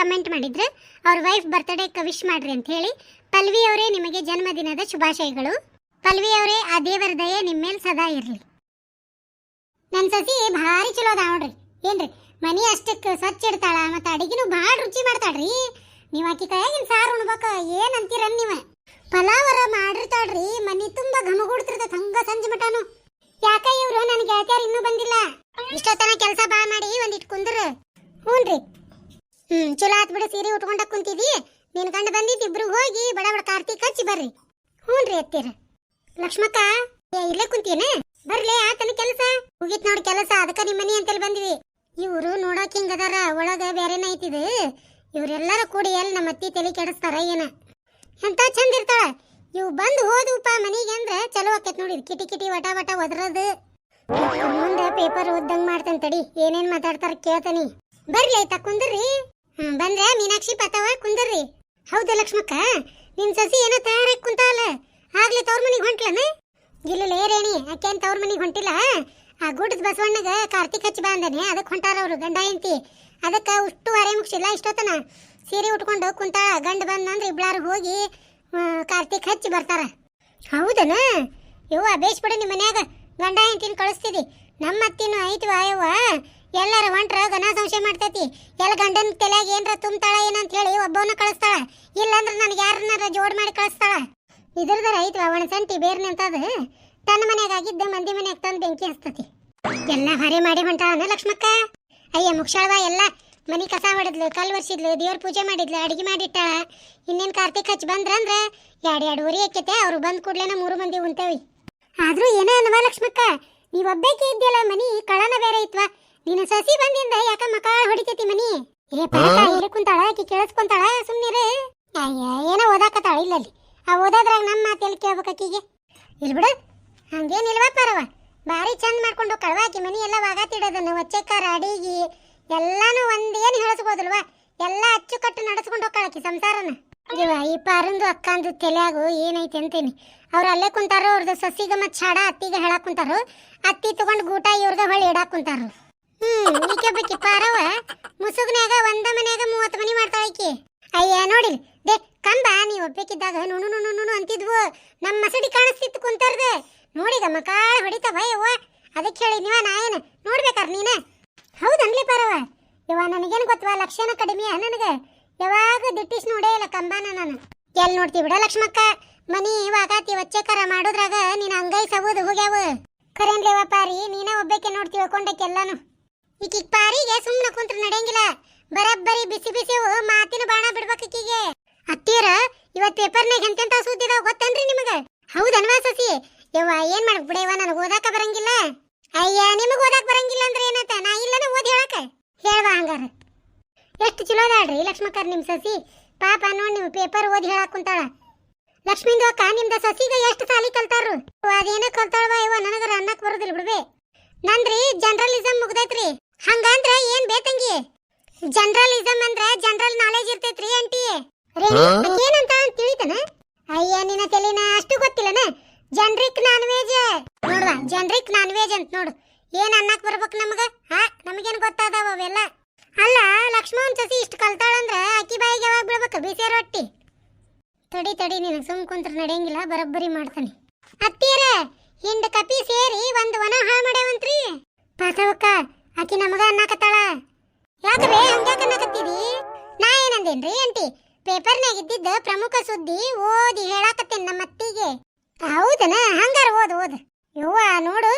Comment ಮಾಡಿದ್ರು ಅವ್ರ wife ಬರ್ತ್ಡೇಕ್ಕೆ wish ಮಾಡ್ರಿ ಅಂತ ಹೇಳಿ ಪಲ್ವಿ ಅವರೇ ನಿಮಗೆ ಜನ್ಮದಿನದ ಶುಭಾಶಯಗಳು. ಪಲ್ವಿ ಅವರೇ, ಆ ದೇವರ ದಯೆ ನಿಮ್ಮ ಸದಾ ಇರಲಿ. ನನ್ನ ಸಸಿ ಭಾರಿ ಚಲೋ ಅದ ನೋಡ್ರಿ. ಏನ್ರಿ, ಮನಿ ಅಷ್ಟಕ್ಕೆ ಸ್ವಚ್ಛ ಇಡ್ತಾಳ, ಮತ್ತು ಅಡಿಗೆನೂ ಭಾಳ ರುಚಿ ಮಾಡ್ತಾಳ್ರಿ. ನೀವು ಆಕಿ ಕೈಯಾಗಿನ ಸಾರು ಉಣ್ಬೇಕ, ಏನ್ ಅಂತೀರ ನೀವ? ಪಲಾವರ ಮಾಡಿರ್ತಾಳ್ರಿ, ಮನಿ ತುಂಬ ಘಮಗೂಡ್ತಿರ್ತೈತೆ ಹಂಗ ಸಂಜೆ ಮಟನು. ಯಾಕ ಇವ್ರು ನನ್ ಗೆಳತಿಯರ್ ಇನ್ನೂ ಬಂದಿಲ್ಲ? ಇಷ್ಟೊತ್ತನ ಕೆಲಸ ಬಾ ಮಾಡಿ ಒಂದಿಟ್ ಕುಂದ್ರ. ಹ್ಞೂನ್ರಿ ಹ್ಮ್, ಚಲೋ ಆತ್ ಬಿಡು, ಸೀರೆ ಉಟ್ಕೊಂಡ ಕುಂತಿದಿ ನಿನ್ ಗಂಡ ಬಂದಿದ್ ಇಬ್ರು ಹೋಗಿ ಬಡ ಬಡ ಕಾರ್ತಿಕ್ ಹಚ್ಚಿ ಬರ್ರಿ. ಹ್ಞೂನ್ರಿ ಅತ್ತೀರ. ಲಕ್ಷ್ಮಕ್ಕ ಇಲ್ಲೇ ಕುಂತೀನ ಬರ್ಲಿ, ಆತನ ಕೆಲಸ. ಮುಗಿತ್ ನೋಡಿ ಕೆಲಸ, ಅದಕ್ಕ ನಿಮ್ಮ ಮನಿ ಅಂತೇಳಿ ಬಂದಿವಿ. ಇವರು ನೋಡಕ್ ಹಿಂಗದಾರ ಒಳಗ ಬೇರೆನ ಐತಿದು. ಇವರೆಲ್ಲರೂ ಕೂಡಿ ಎಲ್ಲಿ ನಮ್ಮ ಅತ್ತಿ ತಲೆ ಕೆಡಿಸ್ತಾರ ಏನ? ಎಂತ ಚಂದ ಇರ್ತಾಳ. ಇವು ಬಂದು ಹೋದುಪ್ಪ ಮನಿಗೆ ಅಂದ್ರೆ ಚಲೋ ಆಕೈತ್ ನೋಡಿ ಕಿಟಿ ಕಿಟಿ ವಟ ವಟ ಒದರದು. ಮುಂದೆ ಪೇಪರ್ ಓದ್ದಂಗ್ ಮಾಡ್ತೇನೆ ತಡಿ, ಏನೇನ್ ಮಾತಾಡ್ತಾರ ಕೇಳ್ತಾನಿ. ಬರ್ಲಿ ಆಯ್ತಾ, ಕುಂದ್ರಿ. ಬಂದ್ರೆ ಮೀನಾಕ್ಷಿ ಪತವ ಕುಂದ್ರಿ. ಹೌದು ಲಕ್ಷ್ಮಕ್ಕ, ನಿನ್ ಸಸಿ ಏನೋ ತಯಾರಾಗಿ ಕುಂತಾವಲ್ಲ, ಆಗ್ಲೇ ತವ್ರ ಮನಿಗೆ ಹೊಂಟ್ಲನ? ಇಲ್ಲ ರೇಣಿ, ಆಕೆ ತವ್ರ ಮನಿಗೆ ಹೊಂಟಿಲ್ಲ? ಆ ಗುಡ್ಡದ ಬಸವಣ್ಣಗ ಕಾರ್ತಿಕ್ ಹಚ್ಚಿ ಬಂದನೆ ಅದಕ್ಕೆ ಹೊಂಟಾರ ಅವರು ಗಂಡ ಹೆಂಡತಿ. ಅದಕ್ಕೆ ಉಷ್ಟು ಅರೆ ಮುಗಿಸಿಲ್ಲ, ಇಷ್ಟೊತ್ತನ. ಸೀರೆ ಉಟ್ಕೊಂಡು ಕುಂತ ಗಂಡ ಬಂದಂದ್ರೆ ಇಬ್ಳಾರು ಹೋಗಿ ಕಾರ್ತಿಕ್ ಹಚ್ಚಿ ಬರ್ತಾರ. ಹೌದನ? ಯವ್ವ ಬೇಸ್ ಬಿಡು ನಿಮ್ಮ ಮನ್ಯಾಗ, ಗಂಡ ಹೆಂಡತಿನ ಕಳಿಸ್ತಿದಿ. ನಮ್ಮ ಅತ್ತಿನೂ ಐತಿ ಆಯವ್ವ ಎಲ್ಲಾರ ಹೊಂಟ್ರ ಘನ ಸಂಶಯ ಮಾಡ್ತೈತಿ. ಎಲ್ಲ ಗಂಡನ ತಲೆಯಾಗ ಏನ್ರ ತುಂಬ್ತಾಳ ಏನಂತ ಹೇಳಿ ಒಬ್ಬವನ್ನ ಕಳಿಸ್ತಾಳ. ಇಲ್ಲಂದ್ರ ನನಗೆ ಯಾರನ್ನಾರ ಜೋಡ್ ಮಾಡಿ ಕಳಿಸ್ತಾಳ. ಇದ್ರದ ರೈತ ಅವನ ಸಂಟಿ ಬೇರ್ನೆ ಅಂತದ. ತನ್ನ ಮನೆಯಾಗ ಆಗಿದ್ದ ಮಂದಿ ಮನೆಯಾಗ ತಂದು ಬೆಂಕಿ ಹಸ್ತತಿ ಎಲ್ಲ ಹರಿ ಮಾಡಿ ಹೊಂಟಾಳನ ಲಕ್ಷ್ಮಕ್ಕ? ಅಯ್ಯ ಮುಕ್ಷಾಳವ ಎಲ್ಲ ಮನಿ ಕಸ ಹೊಡೆದ್ಲು ಕಲ್ ವರ್ಷಿದ್ಲು ದೇವ್ರ ಪೂಜೆ ಮಾಡಿದ್ಲು, ಅಡಿಗೆ ಮಾಡಿಟ್ಟಾಳ. ಇನ್ನೇನ್ ಕಾರ್ತಿಕ್ ಹಚ್ಚಿ ಬಂದ್ರಂದ್ರ ಎರಡು ಎರಡು ಊರಿ ಹಾಕೈತೆ ಅವ್ರು ಬಂದ್ ಕೂಡ್ಲೇನ ಮೂರು ಮಂದಿ ಉಂತೇವಿ ಆದ್ರೂ ಏನೇ ಅನ್ವ ಲಕ್ಷ್ಮಕ್ಕ? ನೀವ್ ಒಬ್ಬಾಕಿ ಇದ್ದಿಲ್ಲ ಮನಿ, ಕಳನ ಬೇರೆ ಐತ್ವಾ? ನಿನ್ನ ಸಸಿ ಬಂದಿಂದ ಯಾಕ ಮಕಾಳ ಹೊಡಿತೈತಿ ಮನಿ? ಏ ಪಾಪ ಇಲ್ಲಿ ಕುಂತಾಳ ಆಕಿ ಕೇಳಿಸ್ಕೊಂತಾಳ ಸುಮ್ನಿರು. ಅಯ್ಯ ಏನೋ ಓದಾಕತ್ತಾಳ ಇಲ್ಲಲ್ಲಿ ಆ ಓದಾದ್ರಾಗ ನಮ್ಮ ಮಾತು ಎಲ್ಲಿ ಕೇಳ್ಬೇಕು ಆಕಿಗೆ? ಇಲ್ಲಿ ಬಿಡು. ಹಂಗೇನಿಲ್ವಾ ಪರವ? ಭಾರಿ ಚಂದ ಮಾಡ್ಕೊಂಡು ಕಳವಾಕಿ ಮನಿ ಎಲ್ಲ ವಾಗಾತಿಡೋದನ್ನ ಒಚ್ಚೆಕಾರ ಅಡಿಗೆ ಎಲ್ಲಾನು ಒಂದೇನು ಹೇಳಿಸ್ಬೋದಲ್ವಾ? ಎಲ್ಲ ಅಚ್ಚುಕಟ್ಟು ನಡೆಸ್ಕೊಂಡು ಹೋಗ್ಕಳಕಿ ಸಂಸಾರನ. ಇವ ಈ ಪಾರಂದು ಅಕ್ಕಂದು ತಲೆಯಾಗು ಏನೈತೆ ಅಂತೀನಿ. ಅವ್ರು ಅಲ್ಲೇ ಕುಂತಾರೋ ಅವ್ರದ್ದು ಸಸಿಗೆ ಮತ್ತೆ ಛಾಡ ಅತ್ತಿಗೆ ಹೇಳಕ್ ಕುಂತಾರು. ಅತ್ತಿ ತಗೊಂಡು ಗೂಟ ಇವ್ರಿಗೆ ಹೊಳ್ಳಿ ಇಡಾಕ್ ಕುಂತಾರು. ಹ್ಮ್, ಈಕೆ ಪಾರವ ಮುಸುಗ್ನ್ಯಾಗ ಒಂದ ಮನ್ಯಾಗ ಮೂವತ್ತು ಮನಿ ಮಾಡ್ತಾಳ ಈಕಿ. ಅಯ್ಯ, ನೋಡಿಲ್? ದೇ ಕಂಬ, ನೀ ಒಬ್ಬೇಕಿದ್ದಾಗ ನುಣು ನುಣು ನುಣು ಅಂತಿದ್ವು. ನಮ್ಮ ಮಸಡಿ ಕಾಣಿಸ್ತಿತ್ತು ಕುಂತಾರ್ದ. ನೋಡಿದ ಮಕಾಳ ಹೊಡಿತಾವ ಅವ್ವ ಅದಕ್ಕೆ ಹೇಳಿ, ನೀವ ನಾ ಏನು ನೋಡ್ಬೇಕಾರ ನೀನ? ಹೌದನ್ಲಿ ಪಾರವ ಯವ್ವ, ನನಗೇನು ಗೊತ್ತವಾ, ಲಕ್ಷಣ ಕಡಿಮೆ ನನಗೆ? ಯಾವಾಗ ದಿಟ್ಟಿಸ್ ನೋಡೇ ಇಲ್ಲ ಕಂಬಾನ ನಾನು. ಎಲ್ಲಿ ನೋಡ್ತಿ ಬಿಡ ಲಕ್ಷ್ಮಕ್ಕ. ಮನಿ ವಾಗಾತಿ ಒಚ್ಚೆಕರ ಮಾಡೋದ್ರಾಗ ನೀನು ಅಂಗೈ ಸವುದು ಹೋಗ್ಯಾವ. ಕರೇನ್ಲೇವ ಪಾರಿ, ನೀನ ಒಬ್ಬಕ್ಕೆ ನೋಡಿ ತಿಳ್ಕೊಂಡಕ್ಕೆಲ್ಲಾನು ಈಕಿಗ್ ಪಾರಿಗೆ ಸುಮ್ನ ಕುಂತ್ರ ನಡೆಯಂಗಿಲ್ಲ. ಬರಬ್ಬರಿ ಬಿಸಿ ಬಿಸಿ ಮಾತಿನ ಬಾಣ ಬಿಡ್ಬೇಕು ಈಕಿಗೆ. ಅತ್ತೀರ ಇವತ್ ಪೇಪರ್ನಾಗ ಎಂತೆಂತ ಸುದ್ದಿದಾವ ಗೊತ್ತೇನ್ರಿ ನಿಮಗ? ಹೌದನ್ವಾ ಸಸಿ. ಯವ್ವ, ಏನ್ ಮಾಡಕ್ ಬಿಡೇವ ನನಗ್ ಓದಾಕ ಬರಂಗಿಲ್ಲ. ಅಯ್ಯ, ನಿಮಗ್ ಓದಾಕ ಬರಂಗಿಲ್ಲ ಅಂದ್ರೆ ಏನತ್ತ ನಾ ಇಲ್ಲನ ಓದಿ ಹೇಳಕ? ಹೇಳುವ ಹಂಗಾರ. ಎಷ್ಟು ಚಲೋ ಅದಾಳ್ರಿ ಲಕ್ಷ್ಮಕ್ಕರ್ ನಿಮ್ ಸಸಿ. ಪಾಪ ನೋಡ್ ನಿಮ್ ಪೇಪರ್ ಓದಿ ಹೇಳಕ್ ಕುಂತಾಳ. ಲಕ್ಷ್ಮಿಂದು ಅಕ್ಕ, ನಿಮ್ದ ಸಸಿಗ ಎಷ್ಟು ಸಾಲಿ ಕಲ್ತಾರು ಅದೇನ ಕಲ್ತಾಳವ ಇವ ನನಗರ ಅನ್ನಕ್ ಬರುದಿಲ್ಲ ಬಿಡ್ಬೇ ನಂದ್ರಿ ಜರ್ನಲಿಸಂ ಮುಗ್ದೈತ್ರಿ. ಹಂಗಂದ್ರ ಏನ್ ಬೇತಂಗಿ ಜರ್ನಲಿಸಂ ಅಂದ್ರೆ ಜನರಲ್ ನಾಲೆಜ್ ಇರ್ತೈತ್ರಿ ಆಂಟಿ ಏನಂತ ತಿಳಿತನ? ಅಯ್ಯ ನಿನ್ನ ತಲೆನ ಅಷ್ಟು ಗೊತ್ತಿಲ್ಲನ? ಜನರಿಕ್ ನಾನ್ ವೆಜ್ ನೋಡ್ವಾ ಜನರಿಕ್ ನಾನ್ ವೆಜ್ ಅಂತ ನೋಡು. ಏನ್ ಅನ್ನಕ್ ಬರ್ಬೇಕು ನಮಗ? ಹಾ ನಮಗೇನ್ ಗೊತ್ತಾದವ ಅವೆಲ್ಲ? ಅಲ್ಲ ಲಕ್ಷ್ಮಣ್ ಸಸಿ ಇಷ್ಟು ಕಲ್ತಾಳಂದ್ರ ಅಕ್ಕಿ ಬಾಯಿಗೆ ಯಾವಾಗ ಬಿಡ್ಬೇಕು ಬಿಸಿ ರೊಟ್ಟಿ. ತಡಿ ತಡಿ ನೀನು ಸುಮ್ ಕುಂತ್ರ ನಡೆಯಂಗಿಲ್ಲ ಬರಬ್ಬರಿ ಮಾಡ್ತಾನೆ. ಅತ್ತೀರ ಹಿಂಡ್ ಕಪಿ ಸೇರಿ ಒಂದ್ ವನ ಹಾಳು ಮಾಡ್ಯಾವಂತ್ರಿ. ಪಾತವಕ್ಕ ಆಕಿ ನಮಗ ಅನ್ನಕತ್ತಾಳ? ಯಾಕ್ರೆ ಹಂಗ್ಯಾಕ ಅನ್ನಕತ್ತೀರಿ ನಾ ಏನಂದೇನ್ರಿ ಅಂಟಿ? ಪೇಪರ್ನಾಗ ಇದ್ದಿದ್ದ ಪ್ರಮುಖ ಸುದ್ದಿ ಓದಿ ಹೇಳಾಕತ್ತೇನ್ ನಮ್ಮ ಅತ್ತಿಗೆ. ಹೌದನ? ಹಂಗಾರ ಓದ್ ಓದ್. ಯವ್ವ, ನೋಡು,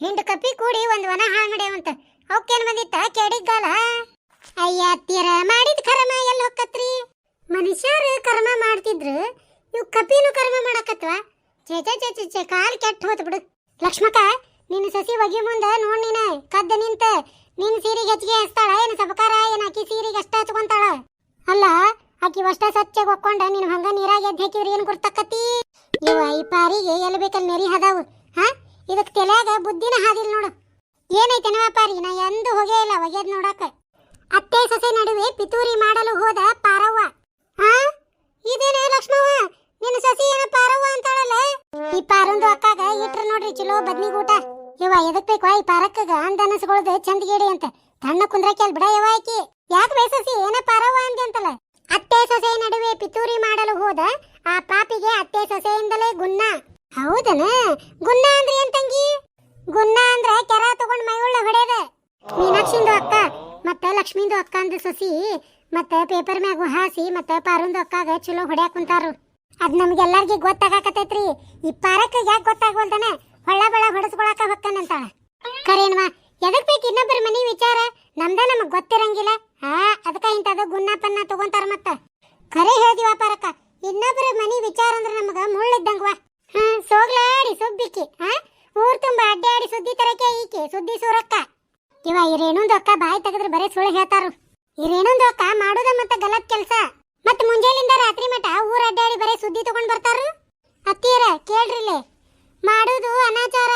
ಹಿಂಡ್ ಕಪ್ಪಿ ಕೂಡಿ ಒಂದ್ ವನ ಹಾಳು ಮಾಡ್ಯಾವಂತ. ಅವಕ್ಕೇನ್ ಬಂದಿತ್ತ ಕೆಡಿಗಾಲ ಅಯ್ಯ, ಅತ್ತಿಯರ ಮಾಡಿದ ಕರ್ಮ ಎಲ್ಲಿ ಹೊಕ್ಕತ್ರಿ? ಮನುಷ್ಯರು ಕರ್ಮ ಮಾಡ್ತಿದ್ರು, ಇವ್ ಕಪಿನು ಕರ್ಮ ಮಾಡಕತ್ವ? ಚೇಚ ಚೇಚ ಚೇ ಕಾಲ್ ಕೆಟ್ಟ ಹೋತ್ ಬಿಡು. ಲಕ್ಷ್ಮಕ್ಕ ನಿನ್ನ ಸಸಿ ಒಗಿ ಮುಂದೆ ನೋಡ್ ನೀನ, ಕದ್ದ ನಿಂತ. ನಿನ್ ಸೀರಿಗೆ ಹೆಚ್ಚಿಗೆ ಹಚ್ತಾಳ, ಏನು ಸಬಕಾರ, ಏನ್ ಆಕಿ ಸೀರಿಗೆ ಅಷ್ಟ ಹಚ್ಕೊಂತಾಳ? ಅಲ್ಲ, ಆಕಿ ಅಷ್ಟ ಸ್ವಚ್ಛ ಒಕ್ಕೊಂಡ ನೀನು ಹಂಗ ನೀರಾಗ ಎದ್ದು ಹಾಕಿವ್ರಿ ಏನು ಗುರ್ತಕ್ಕತಿ ಇವ ಈ ಪಾರಿಗೆ ಎಲ್ಲಿ ಬೇಕಲ್ಲಿ ನೆರಿ ಹದಾವು ಹಾ? ಇದಕ್ ತಲ್ಯಾಗ ಬುದ್ಧಿನ ಹಾದಿಲ್ ನೋಡು. ಏನೈತೆನವ ಪಾರಿ, ನಾ ಎಂದೂ ಹೋಗೇ ಇಲ್ಲ ಒಗೆದ್ ನೋಡಕ. ಅತ್ತೆ ಸೊಸೆ ನಡುವೆ ಪಿತೂರಿ ಮಾಡಲು ಹೋದ ಪಾರವ್ವ. ಹಾ ಇದೇನೇ ಲಕ್ಷ್ಮವ್ವ? ನಿನ್ನ ಸಸಿ ಏನ ಪಾರವ್ವ ಅಂತಾಳಲ್ಲ? ಈ ಪಾರಂದು ಅಕ್ಕಾಗ ಇಟ್ರ ನೋಡ್ರಿ ಚಲೋ ಬದ್ನಿಗ್ ಊಟ. ಯವ್ವ, ಎದಕ್ ಬೇಕು? ಈ ಪಾರಕ್ಕಗ ಚಂದ ಚಂದಗೇಡಿ ಅಂತ. ತಣ್ಣ ಕುಂದ್ರಕ್ಕೆ ಅಲ್ಲಿ ಬಿಡ ಯವ್ವ ಆಕಿ. ಯಾಕೆ ಬೇಸಸಿ ಏನ ಪಾರವ್ವ ಅಂದೆ ಅಂತಲ್ಲ. ಅತ್ತೆ ಸೊಸೆ ನಡುವೆ ಪಿತೂರಿ ಮಾಡಲು ಹೋದ. ಆ ಪಾಪಿಗೆ ಅತ್ತೆ ಸೊಸೆಯಿಂದಲೇ ಗುನ್ನ. ಹೌದನ? ಗುನ್ನ ಅಂದ್ರೆ ಏನ್ ತಂಗಿ? ಗುನ್ನ ಅಂದ್ರೆ ಕೆರ ತಗೊಂಡ್ ಮೈಯುಳ್ಳ ಹೊಡೆದ. ಮೀನಾಕ್ಷಿಂದು ಅಕ್ಕ, ಮತ್ತ ಲಕ್ಷ್ಮಿಂದು ಅಕ್ಕ ಅಂದ ಸಸಿ, ಮತ್ತ ಪೇಪರ್ ಮ್ಯಾಗು ಹಾಸಿ, ಮತ್ತ ಪಾರುಂದು ಅಕ್ಕಾಗ ಚಲೋ ಹೊಡ್ಯಾಕ್ ಕುಂತಾರು. ಅದ್ ನಮ್ಗೆಲ್ಲರ್ಗಿ ಗೊತ್ತಾಗಕತೈತ್ರಿ ಈ ಪಾರಕ್ ಯಾಕೆ ಗೊತ್ತಾಗ್ವಲ್ದನ? ಹೊಳ್ಳ ಬಳ ಹೊಡೆಸ್ಕೊಳಕ ಹೊಕ್ಕನಂತಾಳ ಕರೇನ್ವಾ, ಎದಕ್ ಬೇಕು ಇನ್ನೊಬ್ಬರ ಮನಿ ವಿಚಾರ? ನಮ್ದ ನಮಗ್ ಗೊತ್ತಿರಂಗಿಲ್ಲ. ಹಾ ಅದಕ್ಕ ಇಂತದ ಗುನ್ನ ಪನ್ನ ತಗೊಂತಾರ ಮತ್ತ. ಖರೆ ಹೇಳ್ದಿವ ಪಾರಕ್ಕ ಇನ್ನೊಬ್ಬರ ಮನಿ ವಿಚಾರ ಅಂದ್ರೆ ನಮಗ ಮುಳ್ಳಿದ್ದಂಗ್ವಾ. ಹ್ಮ್ ಸೋಗ್ಲಾಡಿ ಸುಬ್ಬಿಕ್ಕಿ ಹಾ ಊರ್ ತುಂಬಾ ಅಡ್ಡಾಡಿ ಸುದ್ದಿ ತರಕೆ ಈಕೆ, ಸುದ್ದಿ ಸೂರಕ್ಕ. ಇವ ಇರೇನೊಂದು ಅಕ್ಕ ಬಾಯಿ ತೆಗೆದ್ರೆ ಬರೀ ಸುಳ್ಳು ಹೇಳ್ತಾರು. ಇರೇನೊಂದು ಅಕ್ಕ ಮಾಡೋದ ಮತ್ತ ಗಲತ್ ಕೆಲ್ಸ. ಮತ್ ಮುಂಜಾನಿಂದ ರಾತ್ರಿ ಮಟ ಊರ ಅಡ್ಡಾಡಿ ಬರೀ ಸುದ್ದಿ ತಗೊಂಡ್ ಬರ್ತಾರು ಅತ್ತೀರ ಕೇಳ್ರಿಲೆ. ಮಾಡುದು ಅನಾಚಾರ,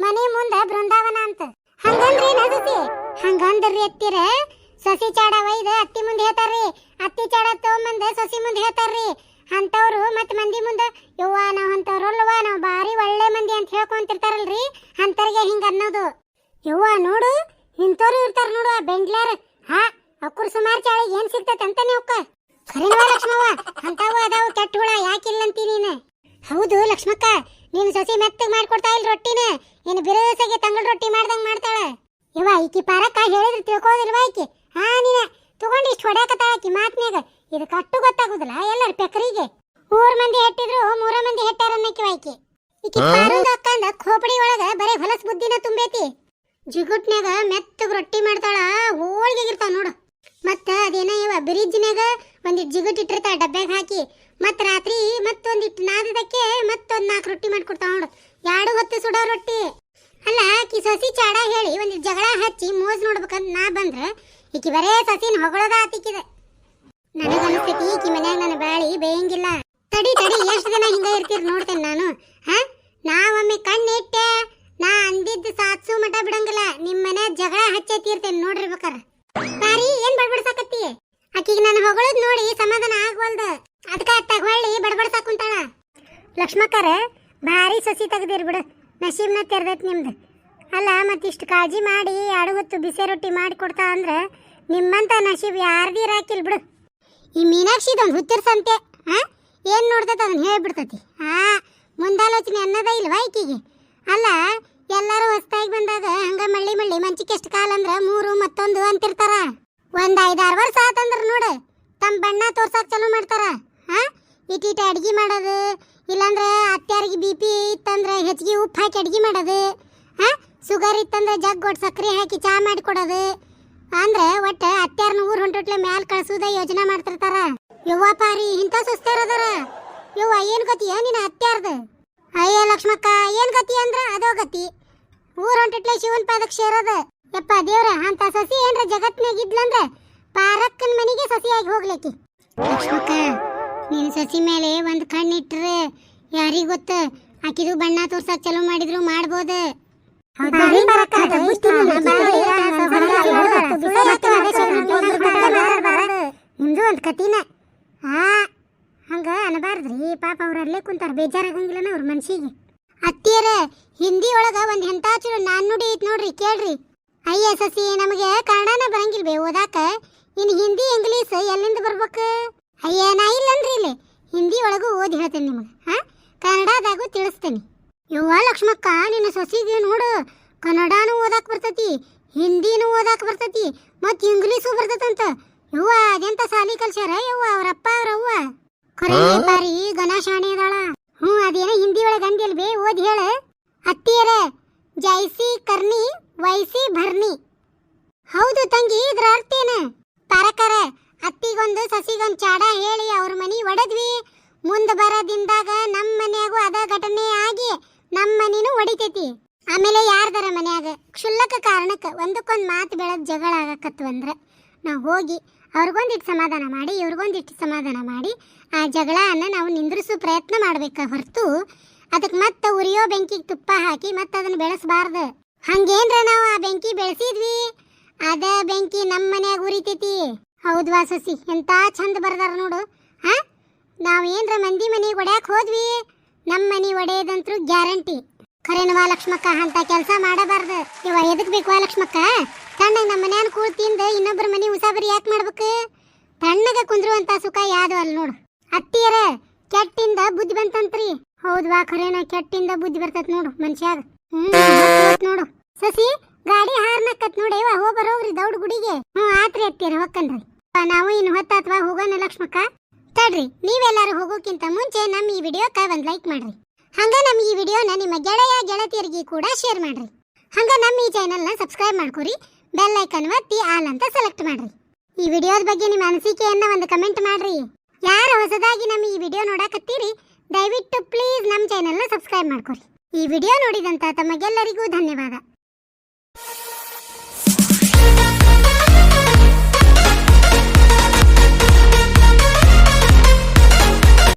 ಮನೆ ಮುಂದ ಬೃಂದಾವನ ಅಂತ. ಹಂಗಂದ್ರಿ ನಸತಿ ಹಂಗಂದ್ರಿ ಅತ್ತಿರ. ಸಸಿ ಚಾಡ ಒಯ್ದ ಅತ್ತಿ ಮುಂದೆ ಹೇಳ್ತಾರ್ರಿ. ಅತ್ತಿ ಚಾಡ ತಗೊಂಬಂದ ಸಸಿ ಮುಂದೆ ಹೇಳ್ತಾರ್ರಿ. ಅಂತವ್ರು ಮತ್ ಮಂದಿ ಮುಂದೆ, ಯವ್ವ, ನಾವ್ ಅಂತವ್ರಲ್ವ ನಾವ್ ಬಾರಿ ಒಳ್ಳೆ ಮಂದಿ ಅಂತ ಹೇಳ್ಕೊಂತಿರ್ತಾರಲ್ರಿ. ಅಂತರ್ಗೆ ಹಿಂಗ ಅನ್ನೋದು. ಯವ್ವ, ನೋಡು, ಇಂಥವ್ರು ಇರ್ತಾರ ನೋಡು ಆ ಬೆಂಗ್ಳಾರ್. ಹಾ, ಅಕ್ಕುರ್ ಸುಮಾರು ಚಾಳಿಗೆ ಏನ್ ಸಿಗ್ತೈತೆ ಅಂತಾನೆ ಅವಕ್ಕ ಖರೇನವ ಲಕ್ಷ್ಮವ್ವ? ಅಂತಾವು ಅದಾವು ಕೆಟ್ಟ ಹುಳ ಯಾಕಿಲ್ಲಂತಿ ನೀನು? ಹೌದು ಲಕ್ಷ್ಮಕ್ಕ ನೀನು ಸಸಿ ಮೆತ್ತಗ್ ಮಾಡ್ಕೊಡ್ತಾ ಇಲ್ಲ ರೊಟ್ಟಿನ. ಏನು ಬಿರುಸಾಗಿ ತಂಗಳ ರೊಟ್ಟಿ ಮಾಡ್ದಂಗ್ ಮಾಡ್ತಾಳೆ. ಇವ ಈಕಿ ಪಾರಕ್ಕ ಹೇಳಿದ್ರೆ ತಿಳ್ಕೋದಿಲ್ವ ಈಕಿ? ಹಾ ನೀನ ತಗೊಂಡು ಇಷ್ಟು ಹೊಡ್ಯಾಕತ್ತಾಳ ಆಕಿ ಮಾತ್ನ್ಯಾಗ. ಇದು ಕಟ್ಟು ಗೊತ್ತಾಗುದಿಲ್ಲ ಎಲ್ಲರ ಪೆಕರಿಗೆ. ಮೂರು ಮಂದಿ ಹೆಟ್ಟಿದ್ರು ಮೂರ ಮಂದಿ ಹೆಟ್ಟಾರ ಅನ್ನಕ್ಕಿವ ಈಕಿ. ಈಕಿ ಪಾರುಂದ ಅಕ್ಕಂದ ಖೋಪಡಿ ಒಳಗ ಬರೇ ಹೊಲಸ್ ಬುದ್ಧಿನ ತುಂಬೈತಿ. ಜಿಗುಟ್ನ್ಯಾಗ ಮೆತ್ತಗ್ ರೊಟ್ಟಿ ಮಾಡ್ತಾಳ ಹೋಳ್ಗೆಗಿರ್ತಾವ ನೋಡು. ಮತ್ತ ಅದೇನ ಇವ ಬ್ರಿಡ್ಜ್ನ್ಯಾಗ ಒಂದಿಟ್ ಜಿಗುಟ್ ಇಟ್ಟಿರ್ತಾಳ ಡಬ್ಬ್ಯಾಗ ಹಾಕಿ ಮತ್ ರಾತ್ರಿ ಮತ್ತೊಂದಿಟ್ಟು ನಾದದಕ್ಕೆ ಮತ್ತೊಂದು ನಾಲ್ಕು ರೊಟ್ಟಿ ಮಾಡ್ಕೊಡ್ತಾವ ನೋಡು. ಎರಡು ಹೊತ್ತು ಸುಡೋ ರೊಟ್ಟಿ. ಅಲ್ಲ, ಆಕಿ ಸಸಿ ಚಾಡ ಹೇಳಿ ಒಂದಿಟ್ ಜಗಳ ಹಚ್ಚಿ ಮೋಜ್ ನೋಡ್ಬೇಕಂತ ನಾ ಬಂದ್ರೆ, ಈಕಿ ಬರೇ ಸಸಿನ ಹೊಗಳದ ಆತಿಕ್ಕಿದೆ. ನನಗನ್ಸ್ತೈತಿ ಈಕಿ ಮನ್ಯಾಗ ನನ್ನ ಬಾಳಿ ಬೇಯಂಗಿಲ್ಲ. ತಡಿ ತಡಿ, ಎಷ್ಟು ದಿನ ಹಿಂಗ ಇರ್ತೀರಿ ನೋಡ್ತೇನೆ ನಾನು. ನಸೀಬ್ನ ತೆರೆದೈತೆ ನಿಮ್ದು. ಅಲ್ಲ ಮತ್ತಿಷ್ಟು ಕಾಳಜಿ ಮಾಡಿ ಎರಡು ಹೊತ್ತು ಬಿಸಿ ರೊಟ್ಟಿ ಮಾಡಿ ಕೊಡ್ತಾ ಅಂದ್ರೆ ನಿಮ್ಮಂತ ನಸೀಬ್ ಯಾರ್ದೀ ಹಾಕಿಲ್ಲ ಬಿಡು. ಈ ಮೀನಾಕ್ಷಿ ಇದೊಂದು ಹುತ್ತಿರ್ಸಂತೆ ಹಾ ಏನು ನೋಡ್ತೈತೆ ಅದನ್ನು ಹೇಳ್ಬಿಡ್ತತಿ? ಹಾ ಮುಂದಾಲೋಚನೆ ಅನ್ನದ ಇಲ್ವಾ ಈಕಿಗೆ? ಅಲ್ಲ, ಎಲ್ಲರೂ ಹೊಸ್ತಾಗಿ ಬಂದಾಗ ಹಂಗ ಮಳ್ಳಿ ಮಳ್ಳಿ ಮಂಚಿಗೆ ಎಷ್ಟು ಕಾಲ ಅಂದ್ರೆ ಮೂರು, ಮತ್ತೊಂದು ಅಂತಿರ್ತಾರ. ಒಂದು ಐದಾರು ವರ್ಷ ಆತಂದ್ರ ನೋಡು ತಮ್ಮ ಬಣ್ಣ ತೋರ್ಸಕ್ಕೆ ಚಾಲೂ ಮಾಡ್ತಾರ ಹಾ ಇಟ್ಟಿಟ ಅಡ್ಗೆ ಮಾಡೋದು, ಇಲ್ಲಾಂದ್ರೆ ಅತ್ಯಾರಿಗೆ ಬಿ ಪಿ ಇತ್ತಂದ್ರೆ ಹೆಚ್ಚಿಗೆ ಉಪ್ಪು ಹಾಕಿ ಅಡ್ಗೆ ಮಾಡೋದು, ಹಾಂ? ಶುಗರ್ ಇತ್ತಂದ್ರೆ ಜಗ್ ಗೊಡ್ ಸಕ್ಕರೆ ಹಾಕಿ ಚಹಾ ಮಾಡಿ ಕೊಡೋದು. ಅಂದ್ರೆ ಒಟ್ಟು ಅತ್ಯಾರನ ಊರು ಹೊಂಟುಟ್ಲೆ ಮ್ಯಾಲ್ ಕಳ್ಸೋದ ಯೋಜನೆ ಮಾಡ್ತಿರ್ತಾರ. ಯವ್ವ ಪಾರಿ, ಇಂಥ ಇರೋದರ. ಯವ್ವ, ಏನು ಗತಿ ನಿನ್ನ ಅತ್ಯಾರ್ದ ಅಯ್ಯ ಲಕ್ಷ್ಮಕ್ಕ, ಏನು ಗತಿ ಅಂದ್ರೆ ಅದೋ ಗತಿ. ಊರು ಹೊಂಟೊಟ್ಲೆ ಶಿವನ್ ಪಾದಕ್ಕೆ ಸೇರೋದು. ಯಪ್ಪ ದೇವ್ರ, ಅಂತ ಸಸಿ ಏನ್ರ ಜಗತ್ನಾಗ ಇದ್ಲಂದ್ರೆ ಪಾರಕ್ಕನ ಮನೆಗೆ ಸಸಿಯಾಗಿ ಹೋಗ್ಲಿಕ್ಕೆ. ಲಕ್ಷ್ಮಕ್ಕ ನೀನ್ ಸಸಿ ಮೇಲೆ ಒಂದು ಕಣ್ಣಿಟ್ರೆ ಯಾರಿಗ್ ಗೊತ್ತ ಆಕಿದು ಬಣ್ಣ ತೋರ್ಸಕ್ ಚಲೋ ಮಾಡಿದ್ರು ಮಾಡ್ಬೋದು ನಿಮ್ದು ಒಂದು ಕತಿನ ಆ ಹಂಗ ಅನಬಾರ್ದ್ರಿ ಪಾಪ ಅವ್ರ ಅಲ್ಲೇ ಕುಂತಾರ ಬೇಜಾರಾಗಂಗಿಲ್ಲನ ಅವ್ರ ಮನ್ಸಿಗೆ ಅತ್ತಿಯರ ಹಿಂದಿ ಒಳಗ ಒಂದ್ ಎಂತ ಚಲೋ ನಾನ್ ನುಡಿ ಐತ್ ನೋಡ್ರಿ ಕೇಳ್ರಿ ಅಯ್ಯ ಸಸಿ ನಮಗೆ ಕನ್ನಡನ ಬರಂಗಿಲ್ವೇ ಓದಾಕ ಇನ್ ಹಿಂದಿ ಇಂಗ್ಲೀಷ್ ಎಲ್ಲಿಂದ ಬರ್ಬೇಕು ಅಯ್ಯ ನಾ ಇಲ್ಲನ್ರಿ ಇಲ್ಲಿ ಹಿಂದಿ ಒಳಗೂ ಓದಿ ಹೇಳ್ತೇನೆ ನಿಮಗೆ ಹಾ ಕನ್ನಡದಾಗೂ ತಿಳಿಸ್ತೇನೆ ಲಕ್ಷ್ಮಕ್ಕ ನಿನ್ನ ಸೊಸಿಗೆ ನೋಡು. ಕನ್ನಡನೂ ಓದಾಕ್ ಬರ್ತೈತಿ ಹಿಂದಿನೂ ಓದಾಕ್ ಬರ್ತೈತಿ ಮತ್ ಇಂಗ್ಲೀಷು ಬರ್ತೈತಂತ ಯವ್ವ ಅದೆಂತ ಸಾಲಿ ಕಲ್ಸ್ಯಾರ? ಯವ್ವ ಅವ್ರಪ್ಪ ಅವ್ರವ್ವ? ಖರೆ ಬಾರಿ ಗಣಶಾಣೆ ಅದಾಳ. ಹ್ಞೂ ಅದೇನೋ ಹಿಂದಿ ಒಳಗೆ ಅಂದಿಲ್ ಬೇ ಓದಿ ಹೇಳ. ಅತ್ತಿಯರ ಜೈಸಿ ಕರ್ನಿ ವೈಸಿ ಭರ್ನಿ ಹೌದು ತಂಗಿ ಇದ್ರ ಅರ್ಥ ಏನ? ಪಾರಕರ ಅತ್ತಿಗೊಂದು ಸಸಿಗೊಂದು ಚಾಡ ಹೇಳಿ ಅವ್ರ ಮನಿ ಒಡೆದ್ವಿ. ಮುಂದೆ ಬರೋ ದಿನದಾಗ ನಮ್ಮ ಮನೆಯಾಗೂ ಅದ ಘಟನೆ ಆಗಿ ನಮ್ಮ ಮನೇನು ಹೊಡಿತೈತಿ. ಆಮೇಲೆ ಯಾರ್ದಾರ ಮನ್ಯಾಗ? ಕ್ಷುಲ್ಲಕ ಕಾರಣಕ್ಕೆ ಒಂದಕ್ಕೊಂದು ಮಾತು ಬೆಳೆದು ಜಗಳ ಆಗಕತ್ತು ಅಂದ್ರೆ, ನಾವು ಹೋಗಿ ಅವ್ರಿಗೊಂದಿಟ್ಟು ಸಮಾಧಾನ ಮಾಡಿ ಇವ್ರಿಗೊಂದಿಟ್ಟು ಸಮಾಧಾನ ಮಾಡಿ ಆ ಜಗಳನ ನಾವು ನಿಂದ್ರಿಸೋ ಪ್ರಯತ್ನ ಮಾಡ್ಬೇಕ ಹೊರತು ಅದಕ್ಕೆ ಮತ್ತೆ ಉರಿಯೋ ಬೆಂಕಿಗೆ ತುಪ್ಪ ಹಾಕಿ ಮತ್ತೆ ಅದನ್ನು ಬೆಳೆಸಬಾರ್ದು. ಹಂಗೇನ್ರ ನಾವು ಆ ಬೆಂಕಿ ಬೆಳೆಸಿದ್ವಿ? ಅದ ಬೆಂಕಿ ನಮ್ಮ ಮನ್ಯಾಗ ಉರಿತೈತಿ. ಹೌದ್ವಾ ಸಸಿ ಎಂತ ಚಂದ ಬರ್ದಾರ ನೋಡು. ಹಾ? ನಾವೇನ್ರ ಮಂದಿ ಮನೆಗೆ ಒಡ್ಯಾಕ್ ಹೋದ್ವಿ? ನಮ್ಮ ಮನಿ ಒಡೆಯದಂತ್ರು ಗ್ಯಾರಂಟಿ. ಖರೇನವಾ ಲಕ್ಷ್ಮಕ್ಕ ಅಂತ ಕೆಲಸ ಮಾಡಬಾರ್ದು. ಇವ ಎದಕ್ ಬೇಕು ಲಕ್ಷ್ಮಕ್ಕ? ತಣ್ಣ ನಮ್ಮ ಮನ್ಯಾನ ಕೂಳ್ ತಿಂದ ಇನ್ನೊಬ್ಬರ ಮನಿ ಉಸಾಬರಿ ಯಾಕೆ ಮಾಡ್ಬೇಕು? ತಣ್ಣಗ ಕುಂದ್ರುವಂತ ಸುಖ ಯಾವ್ದು ಅಲ್ಲ ನೋಡು. ಅತ್ತಿಯರ ಕೆಟ್ಟಿಂದ ಬುದ್ಧಿ ಬಂತಂತ್ರಿ. ಹೌದ್ವಾ ಖರೇನ ಕೆಟ್ಟಿಂದ ಬುದ್ಧಿ ಬರ್ತೈತ್ ನೋಡು ಮನುಷ್ಯಾಗ. ಹ್ಮ್ ನೋಡು. ಸಸಿ, ಗಾಡಿ ಹಾರ್ನಕ್ಕತ್ ನೋಡಿ ಇವ ಹೋಗ್ಬರ್ ಹೋಗ್ರಿ ದೌಡ್ ಗುಡಿಗೆ. ಹ್ಞೂ ಆತ್ರಿ ಅತ್ತಿಯರ ಹೊಕ್ಕನ್ರಿ ನಾವು ಇನ್ನು ಹೊತ್ತಾತ್ವಾ ಹೋಗೋಣ ಲಕ್ಷ್ಮಕ್ಕ? ತಡ್ರಿ, ನೀವೆಲ್ಲರೂ ಹೋಗೋಕ್ಕಿಂತ ಮುಂಚೆ ನಮ್ಮ ಈ ವಿಡಿಯೋಕ್ಕ ಒಂದು ಲೈಕ್ ಮಾಡ್ರಿ. ಹಂಗ ನಮ್ಮ ಈ ವಿಡಿಯೋನ ನಿಮ್ಮ ಗೆಳೆಯ ಗೆಳತಿಯರಿಗೆ ಕೂಡ ಶೇರ್ ಮಾಡ್ರಿ. ಹಂಗ ನಮ್ಮ ಈ ಚಾನೆಲ್ನ ಸಬ್ಸ್ಕ್ರೈಬ್ ಮಾಡ್ಕೊರಿ ಬೆಲ್ ಐಕನ್ ಒತ್ತಿ ಆಲ್ ಅಂತ ಸೆಲೆಕ್ಟ್ ಮಾಡ್ರಿ. ಈ ವಿಡಿಯೋದ ಬಗ್ಗೆ ನಿಮ್ಮ ಅನಿಸಿಕೆಯನ್ನ ಒಂದು ಕಮೆಂಟ್ ಮಾಡ್ರಿ. ಯಾರು ಹೊಸದಾಗಿ ನಮ್ಮ ಈ ವಿಡಿಯೋ ನೋಡಕತ್ತೀರಿ, ದಯವಿಟ್ಟು ಪ್ಲೀಸ್ ನಮ್ಮ ಚಾನೆಲ್ನ ಸಬ್ಸ್ಕ್ರೈಬ್ ಮಾಡ್ಕೊರಿ. ಈ ವಿಡಿಯೋ ನೋಡಿದಂತ ತಮಗೆಲ್ಲರಿಗೂ ಧನ್ಯವಾದ.